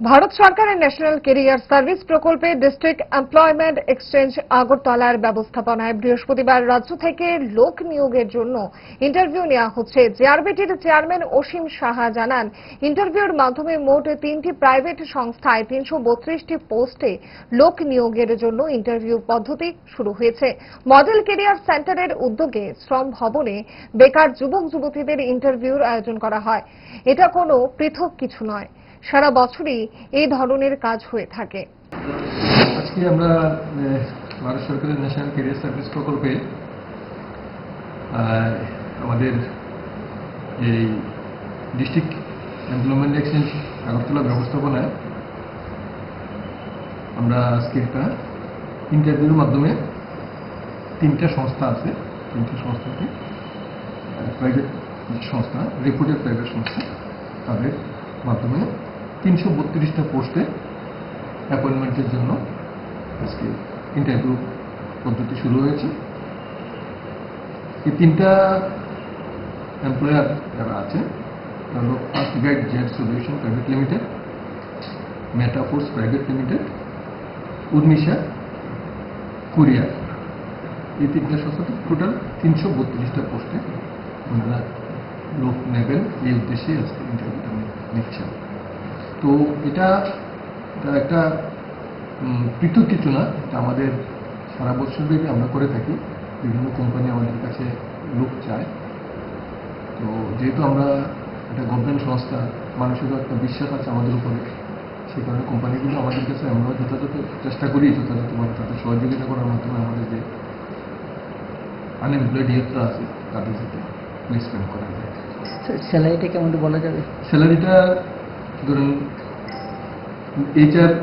ভারত সরকারের national career service প্রকল্পে district employment exchange আগরতলার ব্যবস্থাপনায় বৃহস্পতিবার রাজ্য থেকে লোক নিয়োগের জন্য ইন্টারভিউ নেওয়া হচ্ছে। জেআরবিটির চেয়ারম্যান অসীম সাহা জানান, ইন্টারভিউর মাধ্যমে মোট তিনটি প্রাইভেট সংস্থায় তিনশো বত্রিশটি পোস্টে লোক নিয়োগের জন্য ইন্টারভিউ পদ্ধতি শুরু হয়েছে। মডেল কেরিয়ার সেন্টারের উদ্যোগে শ্রম ভবনে বেকার যুবক যুবতীদের ইন্টারভিউর আয়োজন করা হয়। এটা কোনো পৃথক কিছু নয়। সারা বছরই এই ধরনের কাজ হয়ে থাকে। আজকে আমরা ভারত সরকারের ন্যাশনাল ক্যারিয়ার সার্ভিস প্রকল্পে আমাদের এই ডিস্ট্রিক্ট এমপ্লয়মেন্ট এক্সচেঞ্জ আগরতলা ব্যবস্থাপনায় আমরা আজকে একটা ইন্টারভিউর মাধ্যমে তিনটা সংস্থা আছে, তিনটা সংস্থাতে প্রাইভেট সংস্থা রেপুটেড প্রাইভেট সংস্থা, তাদের মাধ্যমে তিনশো বত্রিশটা পোস্টে অ্যাপয়েন্টমেন্টের জন্য আজকে ইন্টারভিউ পদ্ধতি শুরু হয়েছে। এই তিনটা এমপ্লয়ার যারা আছে, তারা first guide Z solution private limited Metaforce private limited Urmisha courier এই তিনটা সংস্থাতে টোটাল তিনশো বত্রিশটা পোস্টে ওনারা লোক নেবেন। এই উদ্দেশ্যে আজকে ইন্টারভিউটা নিচ্ছেন তো এটা এটা একটা পৃথক কিছু না এটা আমাদের সারা বছর ব্যাপী আমরা করে থাকি। বিভিন্ন কোম্পানি আমাদের কাছে লোক চায়। তো যেহেতু আমরা একটা গভর্নমেন্ট সংস্থা মানুষেরও একটা বিশ্বাস আছে আমাদের উপরে সেই কারণে কোম্পানিগুলো আমাদের কাছে আমরাও যথাযথ চেষ্টা করি যথাযথভাবে তাদের সহযোগিতা করার মাধ্যমে আমাদের যে আনএমপ্লয়েড ইয়ুথরা আছে তাদের সাথে প্লেসমেন্ট করা যায়। স্যালারিটা কেমন বলা যাবে? স্যালারিটা ধরুন এইচআর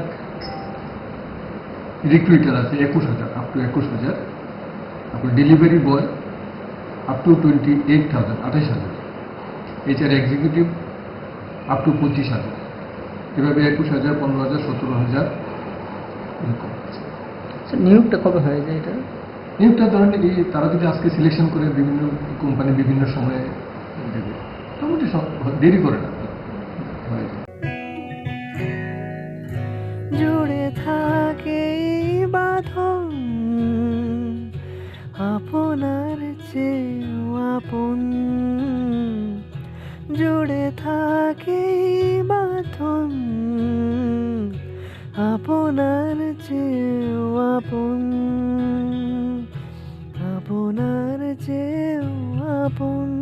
রিক্রুইটার আছে একুশ হাজার আপ টু একুশ হাজার। তারপর delivery boy up to twenty eight thousand আঠাশ হাজার। এইচআর এক্সিকিউটিভ আপ টু পঁচিশ হাজার। এভাবে একুশ হাজার পনেরো হাজার সতেরো হাজার স্যার, নিয়োগটা কবে হয়ে যায় এটা? নিয়োগটা ধরেন এই তারা যদি আজকে সিলেকশন করে বিভিন্ন কোম্পানি বিভিন্ন সময়ে দেবে মোটামুটি সব- দেরি করে না। জুড়ে থাকে বাথন আপনার চেয়েও আপন আপনার চেয়েও আপন।